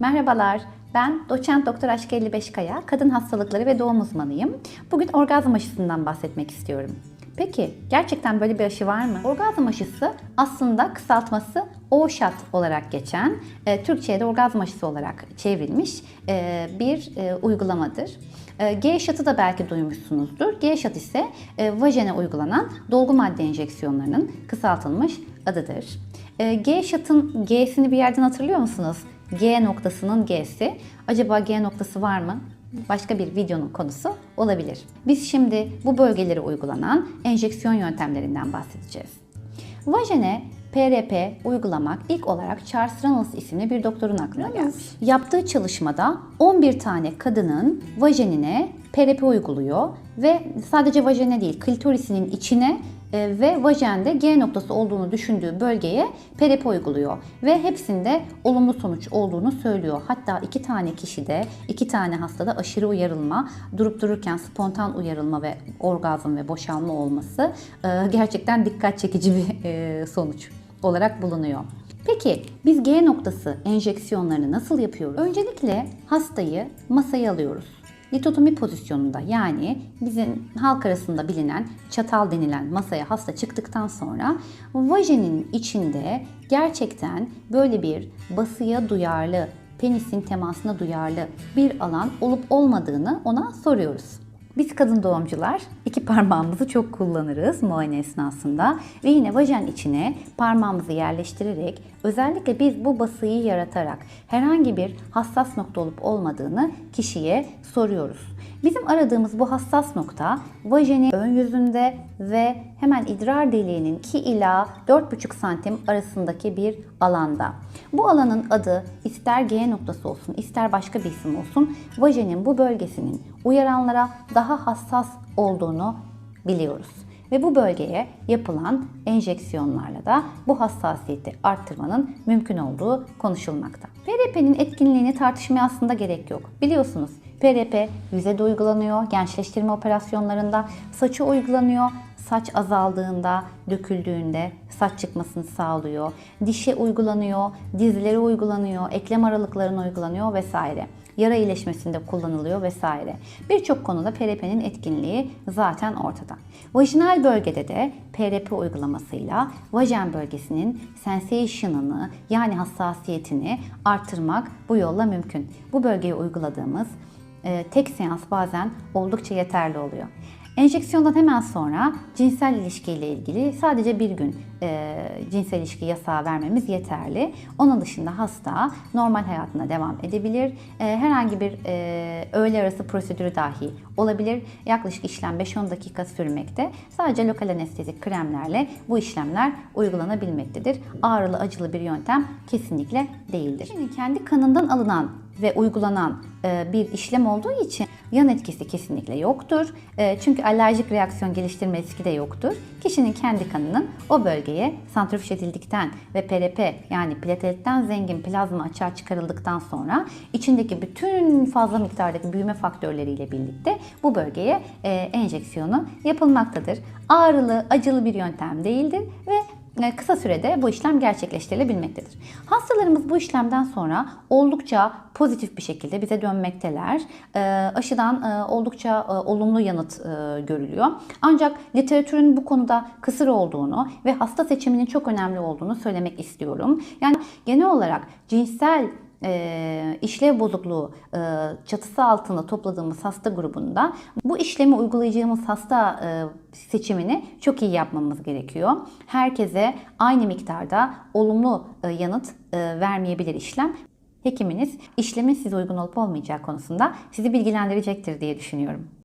Merhabalar, ben doçent doktor Aşk 55 Kaya, kadın hastalıkları ve doğum uzmanıyım. Bugün orgazm aşısından bahsetmek istiyorum. Peki, gerçekten böyle bir aşı var mı? Orgazm aşısı aslında kısaltması OSHAT olarak geçen, e, Türkçe'ye orgazm aşısı olarak çevrilmiş e, bir e, uygulamadır. E, G-şatı da belki duymuşsunuzdur. G-şat ise e, vajene uygulanan dolgu madde enjeksiyonlarının kısaltılmış adıdır. E, G-şatın G'sini bir yerden hatırlıyor musunuz? G noktasının G'si. Acaba G noktası var mı? Başka bir videonun konusu olabilir. Biz şimdi bu bölgelere uygulanan enjeksiyon yöntemlerinden bahsedeceğiz. Vajene PRP uygulamak ilk olarak Charles Reynolds isimli bir doktorun aklına gelmiş. Yaptığı çalışmada 11 tane kadının vajenine PRP uyguluyor ve sadece vajene değil klitorisinin içine ve vajende G noktası olduğunu düşündüğü bölgeye PRP uyguluyor ve hepsinde olumlu sonuç olduğunu söylüyor. Hatta iki tane kişide, iki tane hastada aşırı uyarılma, durup dururken spontan uyarılma ve orgazm ve boşalma olması e, gerçekten dikkat çekici bir e, sonuç olarak bulunuyor. Peki biz G noktası enjeksiyonlarını nasıl yapıyoruz? Öncelikle hastayı masaya alıyoruz. Litotomi pozisyonunda yani bizim halk arasında bilinen çatal denilen masaya hasta çıktıktan sonra vajenin içinde gerçekten böyle bir basıya duyarlı, penisin temasına duyarlı bir alan olup olmadığını ona soruyoruz. Biz kadın doğumcular iki parmağımızı çok kullanırız muayene esnasında ve yine vajen içine parmağımızı yerleştirerek özellikle biz bu basıyı yaratarak herhangi bir hassas nokta olup olmadığını kişiye soruyoruz. Bizim aradığımız bu hassas nokta vajenin ön yüzünde ve hemen idrar deliğinin 2 ila 4,5 santim arasındaki bir alanda. Bu alanın adı ister G noktası olsun ister başka bir isim olsun vajenin bu bölgesinin uyaranlara daha hassas olduğunu biliyoruz. Ve bu bölgeye yapılan enjeksiyonlarla da bu hassasiyeti arttırmanın mümkün olduğu konuşulmakta. PRP'nin etkinliğini tartışmaya aslında gerek yok. Biliyorsunuz PRP yüze de uygulanıyor, gençleştirme operasyonlarında saçı uygulanıyor, saç azaldığında, döküldüğünde saç çıkmasını sağlıyor. Dişe uygulanıyor, dizlere uygulanıyor, eklem aralıklarına uygulanıyor vesaire. Yara iyileşmesinde kullanılıyor vesaire. Birçok konuda PRP'nin etkinliği zaten ortada. Vajinal bölgede de PRP uygulamasıyla vajen bölgesinin sensation'ını yani hassasiyetini arttırmak bu yolla mümkün. Bu bölgeye uyguladığımız e, tek seans bazen oldukça yeterli oluyor. Enjeksiyondan hemen sonra cinsel ilişkiyle ilgili sadece bir gün e, cinsel ilişki yasağı vermemiz yeterli. Onun dışında hasta normal hayatına devam edebilir. E, herhangi bir e, öğle arası prosedürü dahi olabilir. Yaklaşık işlem 5-10 dakika sürmekte. Sadece lokal anestezik kremlerle bu işlemler uygulanabilmektedir. Ağrılı acılı bir yöntem kesinlikle değildir. Şimdi kendi kanından alınan ve uygulanan e, bir işlem olduğu için yan etkisi kesinlikle yoktur. E, çünkü alerjik reaksiyon geliştirme riski de yoktur. Kişinin kendi kanının o bölgeye santrifüj edildikten ve PRP yani plateletten zengin plazma açığa çıkarıldıktan sonra içindeki bütün fazla miktardaki büyüme faktörleriyle birlikte bu bölgeye e, enjeksiyonu yapılmaktadır. Ağrılı, acılı bir yöntem değildir ve kısa sürede bu işlem gerçekleştirilebilmektedir. Hastalarımız bu işlemden sonra oldukça pozitif bir şekilde bize dönmekteler. E, aşıdan e, oldukça olumlu yanıt görülüyor. Ancak literatürün bu konuda kısır olduğunu ve hasta seçiminin çok önemli olduğunu söylemek istiyorum. Yani genel olarak cinsel e, işlev bozukluğu e, çatısı altında topladığımız hasta grubunda bu işlemi uygulayacağımız hasta e, seçimini çok iyi yapmamız gerekiyor. Herkese aynı miktarda olumlu e, yanıt e, vermeyebilir işlem. Hekiminiz işlemin size uygun olup olmayacağı konusunda sizi bilgilendirecektir diye düşünüyorum.